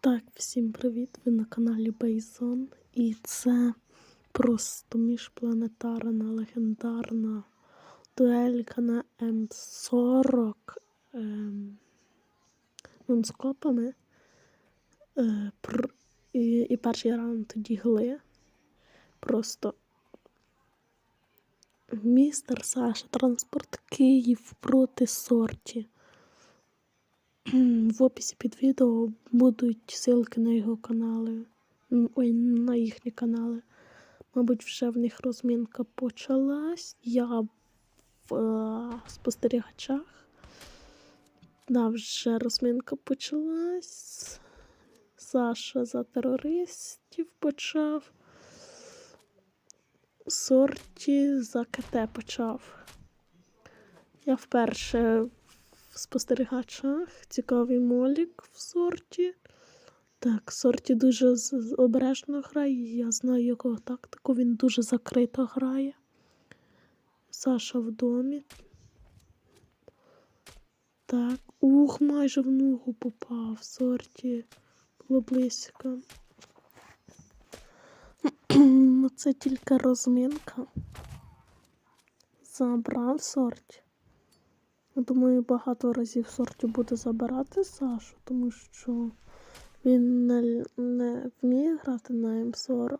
Так, всім привіт! Ви на каналі Бейзон. І це просто міжпланетарна легендарна дуелька на М40 ем, нонскопами. Е, пр- і, і перший раунд дігли. Просто містер Саша, транспорт Київ проти сорті. В описі під відео будуть ссылки на його канали. Ой, на їхні канали. Мабуть, вже в них розмінка почалась. Я в е, спостерігачах. Да, вже розмінка почалась. Саша за терористів почав. Сорті за КТ почав. Я вперше спостерігачах. Цікавий молік в сорті. Так, сорті дуже обережно грає. Я знаю його тактику. Він дуже закрито грає. Саша в домі. Так. Ух, майже в ногу попав. Сорті. Було близько. Це тільки розмінка. Забрав сорті. Думаю, багато разів сорті буде забирати Сашу, тому що він не, не вміє грати на М40.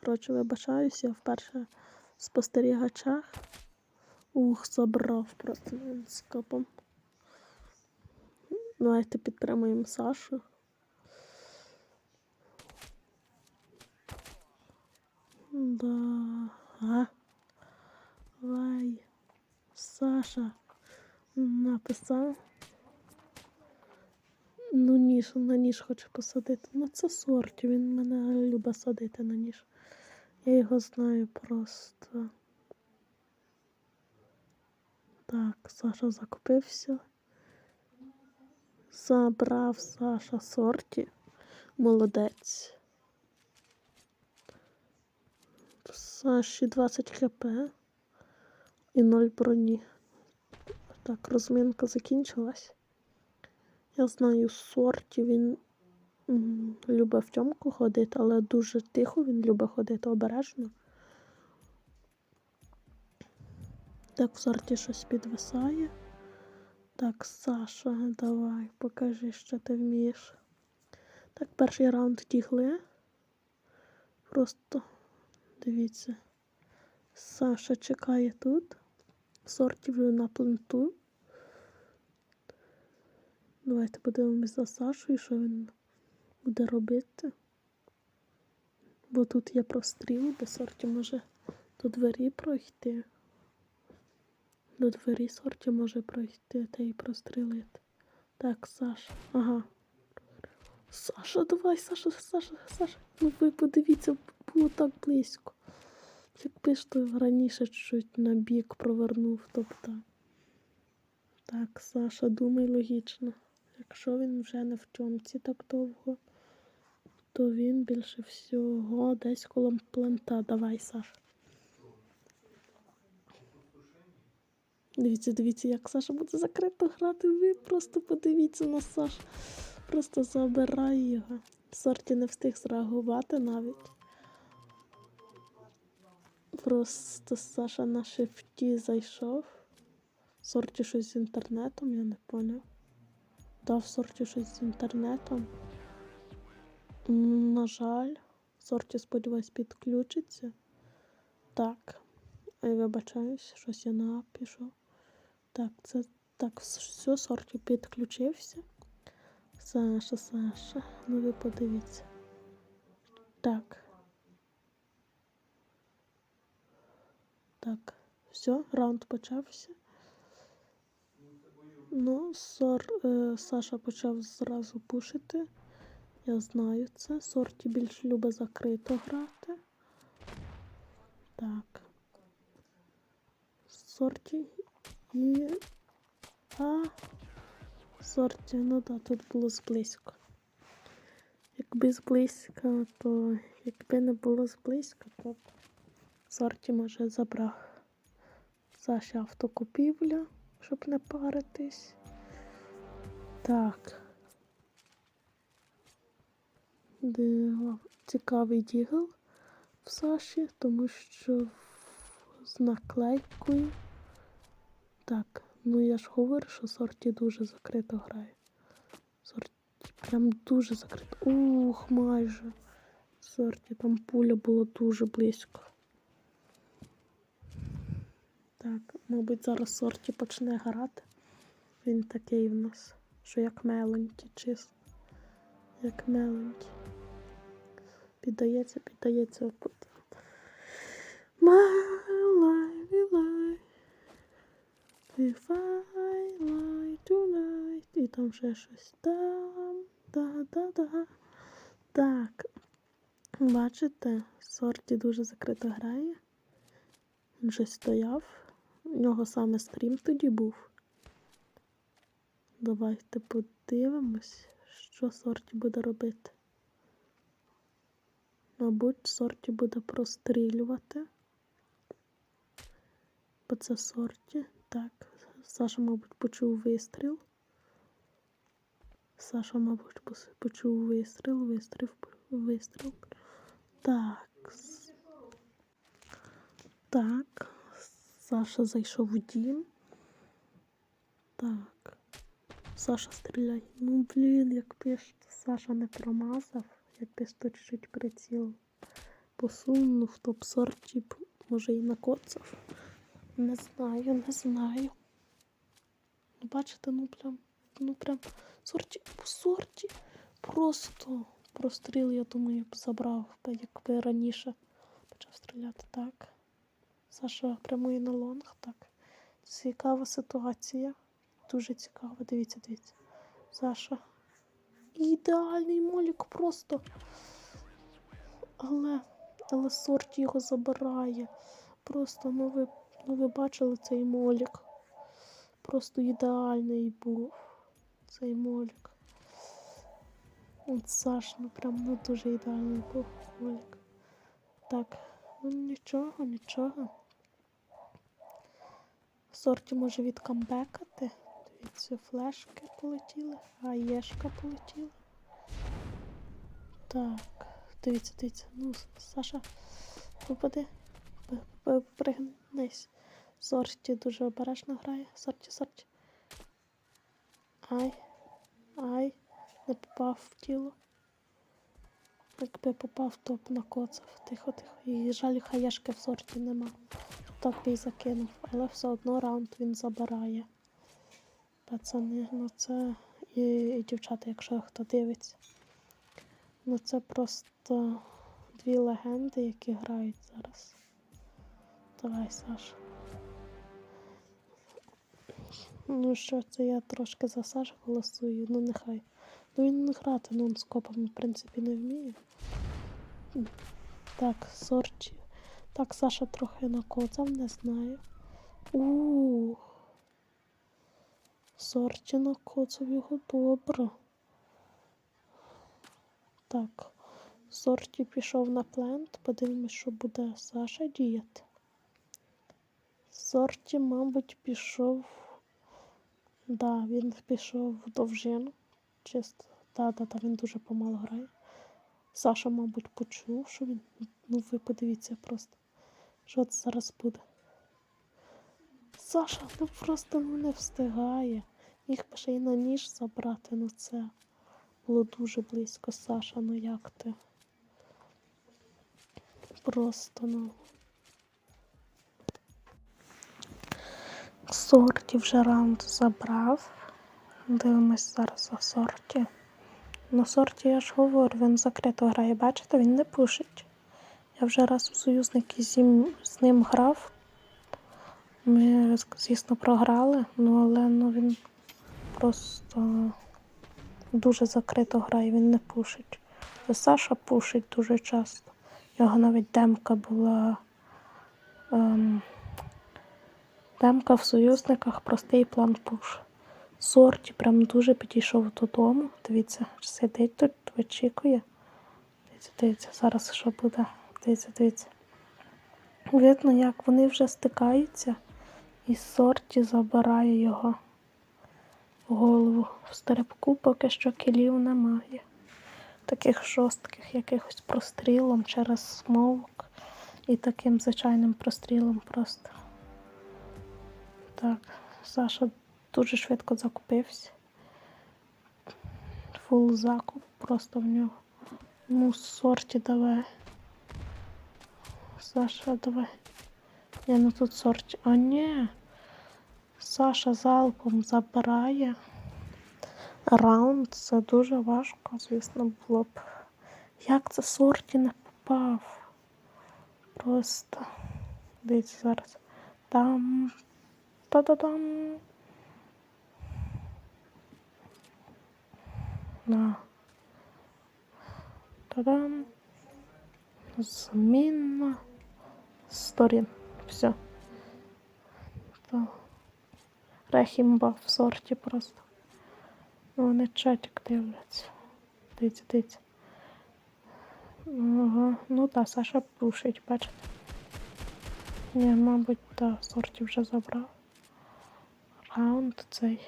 Коротше, вибачаюсь, я вперше в спостерігачах. Ух, забрав просто скопом. Давайте підтримуємо Сашу. Да. Давай. Саша написав. Ну, ніж, на ніж хоче посадити. Ну, це сорті, він мене любить садити на ніж. Я його знаю просто. Так, Саша закупився. Забрав Саша сорті. Молодець. Саші 20 хп і 0 броні. Так, розмінка закінчилась. Я знаю сорті, він любить в тьомку ходити, але дуже тихо він любить ходити обережно. Так, в сорті щось підвисає. Так, Саша, давай, покажи, що ти вмієш. Так, перший раунд тігли. Просто дивіться. Саша чекає тут. Сорті вже на пленту. Давайте подивимось за Сашою, що він буде робити. Бо тут є простріл, де сорті може до двері пройти. До двері сорті може пройти та й прострілити. Так, Саша. Ага. Саша, давай, Саша, Саша, Саша. Ну ви подивіться, було так близько. Якби ж то раніше чуть на бік провернув, тобто. Так, Саша, думай логічно. Якщо він вже не в тьомці так довго, то він більше всього десь коло плента. Давай, Саша. Дивіться, дивіться, як Саша буде закрито грати. Ви просто подивіться на Сашу. Просто забирай його. Сорті не встиг зреагувати навіть. Просто Саша на шифті зайшов. Сорті щось з інтернетом, я не поняв. Дав сорті щось з інтернетом. На жаль, сорті, сподіваюсь, підключиться. Так. Ой, вибачаюсь, щось я на пішов. Так, це так, все, сорті підключився. Саша, Саша, ну ви подивіться. Так. Так, все, раунд почався. Ну, сор, е, Саша почав зразу пушити. Я знаю це. Сорті більш любить закрито грати. Так. Сорті і. А. Сорті, ну так, тут було зблизько. Якби зблизька, то якби не було зблизька, то сорті може забрав. Саші автокупівля, щоб не паритись. Так. цікавий дігл в Саші, тому що з наклейкою. Так, ну я ж говорю, що сорті дуже закрито грає. Сорті прям дуже закрито. Ух, майже. Сорті, там пуля була дуже близько. Так, мабуть, зараз сорті почне грати. Він такий в нас, що як меленький, чесно. Як меленький. Піддається, піддається. Life. If I lie tonight. І там ще щось. Там, да-да-да. Так. Бачите, сорті дуже закрито грає. Він щось стояв. У нього саме стрім тоді був. Давайте подивимось, що сорті буде робити. Мабуть, сорті буде прострілювати. Бо це сорті. Так, Саша, мабуть, почув вистріл. Саша, мабуть, почув вистріл, вистріл, вистріл. Так. Так. Саша зайшов у дім. Так. Саша стріляє. Ну, блін, як пиш, Саша не промазав, як ти то чуть приціл посунув, то б б, може і накоцав. Не знаю, не знаю. Ну, бачите, ну прям, ну прям сорті по сорті. Просто простріл, я думаю, б забрав, якби раніше почав стріляти. Так. Саша прямує на лонг, так. Цікава ситуація. Дуже цікаво. Дивіться, дивіться. Саша. Ідеальний молік просто. Але, але сорт його забирає. Просто, ну ви, ну ви бачили цей молік. Просто ідеальний був цей молік. От Саш, ну прям ну дуже ідеальний був молік. Так, ну нічого, нічого. Сорті може відкамбекати. Дивіться, флешки полетіли, гаєшка полетіла. Так, дивіться, дивіться. Ну, Саша, попади, пригнись. Сорті дуже обережно грає. Сорті, сорті. Ай, ай, не попав в тіло. Якби попав, то б накоцав. Тихо, тихо. І жаль, хаєшки в сорті нема. Так би й закинув, але все одно раунд він забирає. Пацани, ну це і, і дівчата, якщо хто дивиться. Ну це просто дві легенди, які грають зараз. Давай, Саша. Ну що, це я трошки за Сашу голосую, ну нехай. Ну він грати нон-скопом, в принципі, не вміє. Так, сорчі. Так, Саша трохи накоцав, не знаю. У. Сорті накоцав його добре. Так. Сорті пішов на плент. Подивимось, що буде Саша діяти. Сорті, мабуть, пішов. Да, він пішов в довжину. Чисто. Да, він дуже помало грає. Саша, мабуть, почув, що він. Ну, ви подивіться просто. Що це зараз буде? Саша, ну просто ну, не встигає. Їх би ще й на ніж забрати, ну це було дуже близько, Саша, ну як ти? Просто, ну. Сорті вже раунд забрав. Дивимось зараз за сорті. Ну, сорті, я ж говорю, він закрито грає. Бачите, він не пушить. Я вже раз у союзники з ним, грав. Ми, звісно, програли, ну але ну, він просто дуже закрито грає, він не пушить. Саша пушить дуже часто. У нього навіть демка була. Ем, демка в союзниках, простий план пуш. Сорті прям дуже підійшов додому. Дивіться, сидить тут, вичікує. Дивіться, дивіться, зараз що буде. Дивіться, дивіться. Видно, як вони вже стикаються, і сорті забирає його в голову. В стерепку поки що кілів немає. таких жорстких якихось прострілом через смовк і таким звичайним прострілом просто. Так, Саша дуже швидко закупився. Фул закуп просто в нього. Ну, сорті давай. Саша, давай. Ні, ну тут сорті. А ні. Саша залпом забирає. Раунд це дуже важко, звісно, було б. Як це сорті не попав? Просто. Дивіться зараз. Там. Та-да-дам. На. Та-дам. Зміна сторін. Все. То. Рехімба в сорті просто. Вони чатик дивляться. Дивіться, дивіться. Ага. Ну так, Саша пушить, бачите. Ні, мабуть, та сорті вже забрав. Раунд цей.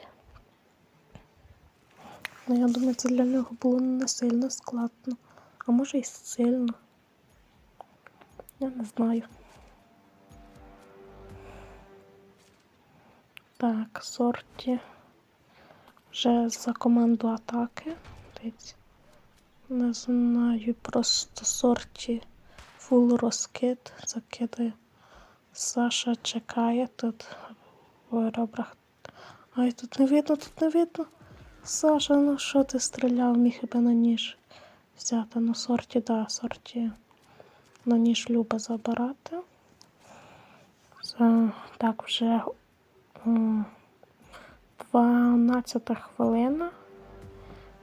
Ну, я думаю, це для нього було не сильно складно. А може і сильно. Я не знаю. Так, сорті. Вже за команду атаки. Не знаю, просто сорті фул розкид закидає. Саша чекає тут в аеробрах. Ай, тут не видно, тут не видно. Саша, ну що ти стріляв, міг би на ніж взяти. Ну, сорті, да, сорті. На ніж любить забирати. Це, так, вже 12 хвилина.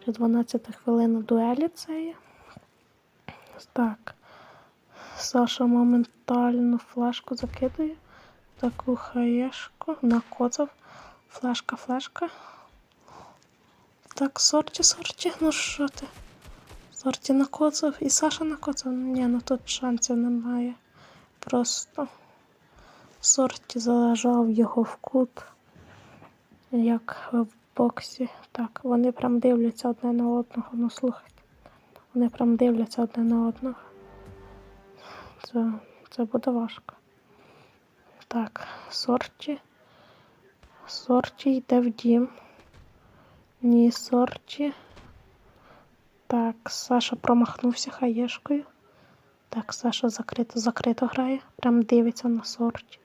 Вже 12 хвилина дуелі це є. Так. Саша моментально флешку закидає. Таку хаєшку. Накоцав. Флешка, флешка. Так, сорті, сорті, ну що ти? Сорті накоцав і Саша накоцав. Ні, ну тут шансів немає. Просто сорті зажав його в кут, як в боксі. Так, вони прям дивляться одне на одного. Ну слухайте. Вони прям дивляться одне на одного. Це, це буде важко. Так, сорті. Сорті йде в дім. Ні, сорті. Так, Саша промахнувся хаєшкою. Так, Саша закрито, закрито грає. Прям дивиться на сорті.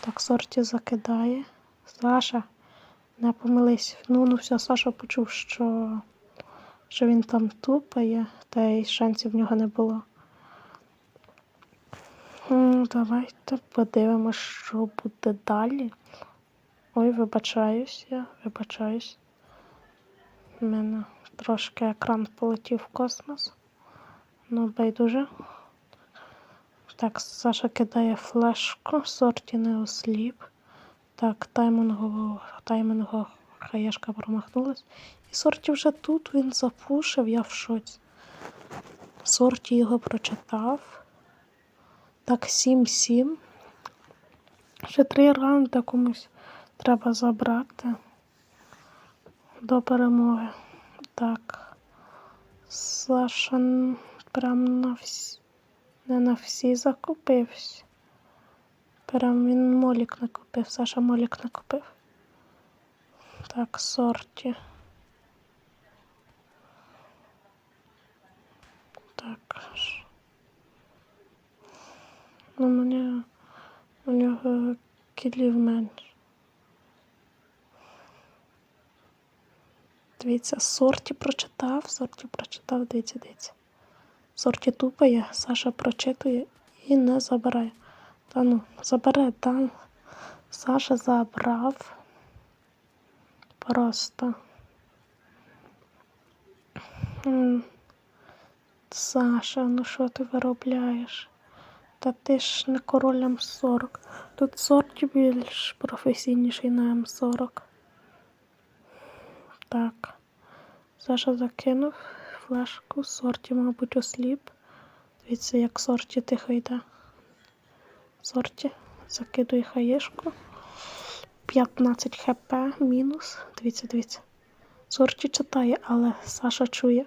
Так, сорті закидає. Саша, не помились. Ну, ну все, Саша почув, що, що він там тупає, та й шансів в нього не було. Давайте подивимось, що буде далі. Ой, вибачаюсь я, вибачаюсь. У мене трошки екран полетів в космос. Ну, байдуже. Так, Саша кидає флешку, сорті не осліп. Так, таймінгово, таймінгово хаєшка промахнулась. І сорті вже тут він запушив, я в шоці. Сорті його прочитав. Так, 7-7. Ще три раунди комусь треба забрати до перемоги. Так. Саша прям на всі, не на всі закупився. Прям він молік накупив. Саша молік накупив. Так, сорті. Так. Ну, у нього кілів менше. Дивіться, сорті прочитав, сорті прочитав, дивіться, дивіться. Сорті тупає, Саша прочитує і не забирає. Та ну, забере, та. Саша забрав. Просто. Саша, ну що ти виробляєш? Та ти ж не король М40. Тут сорті більш професійніший на М40. Так. Саша закинув флешку, сорті, мабуть, осліп. Дивіться, як сорті тихо йде. Сорті. Закидує хаєшку. 15 хп мінус. Дивіться, дивіться. Сорті читає, але Саша чує.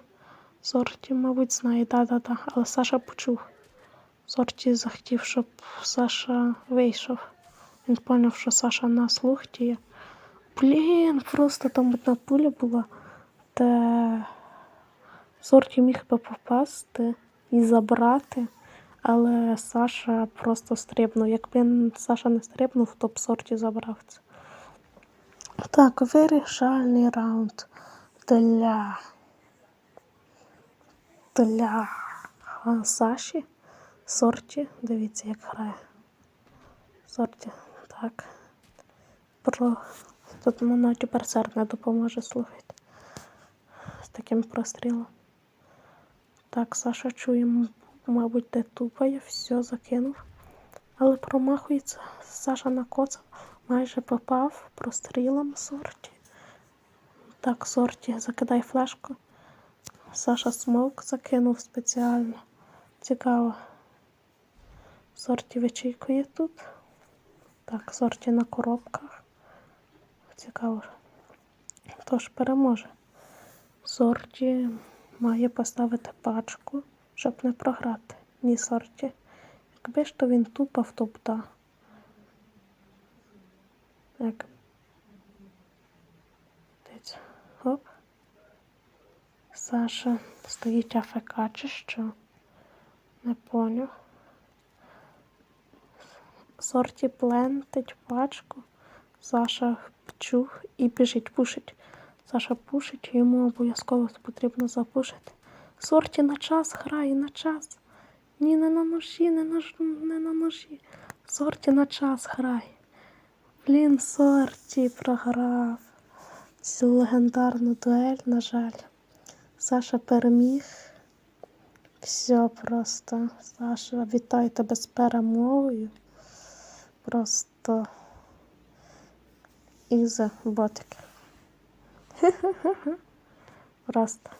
Сорті, мабуть, знає, да-да-да, але Саша почув. Сорті захотів, щоб Саша вийшов. Він зрозумів, що Саша на слух діє. Блін, просто там одна пуля була, де Сорті міг би попасти і забрати, але Саша просто стрибнув. Якби Саша не стрибнув, то б Сорті забрав це. Так, вирішальний раунд для, для Саші. Сорті. Дивіться, як грає. Сорті. Так. Про... Тут воно тепер серд не допоможе слухати. З таким прострілом. Так, Саша чує, мабуть, де тупає, все закинув. Але промахується. Саша накоцав, майже попав прострілом сорті. Так, сорті, закидай флешку. Саша смок закинув спеціально. Цікаво. Сорті вичікує тут. Так, сорті на коробках. Цікаво. Тож переможе. Сорті має поставити пачку, щоб не програти. Ні, сорті. Якби ж то він тупав, б. Як. Дивіться. Хоп. Саша стоїть АФК чи що? Не поняв. Сорті плентить пачку. Саша чух і біжить, пушить. Саша пушить, йому обов'язково потрібно запушити. Сорті на час грає на час. Ні, не на ножі, не на, не на ножі. Сорті на час грає. Блін, Сорті програв. Цю легендарну дуель, на жаль. Саша переміг. Все просто. Саша, вітаю тебе з перемогою. Просто іза ботик. Просто.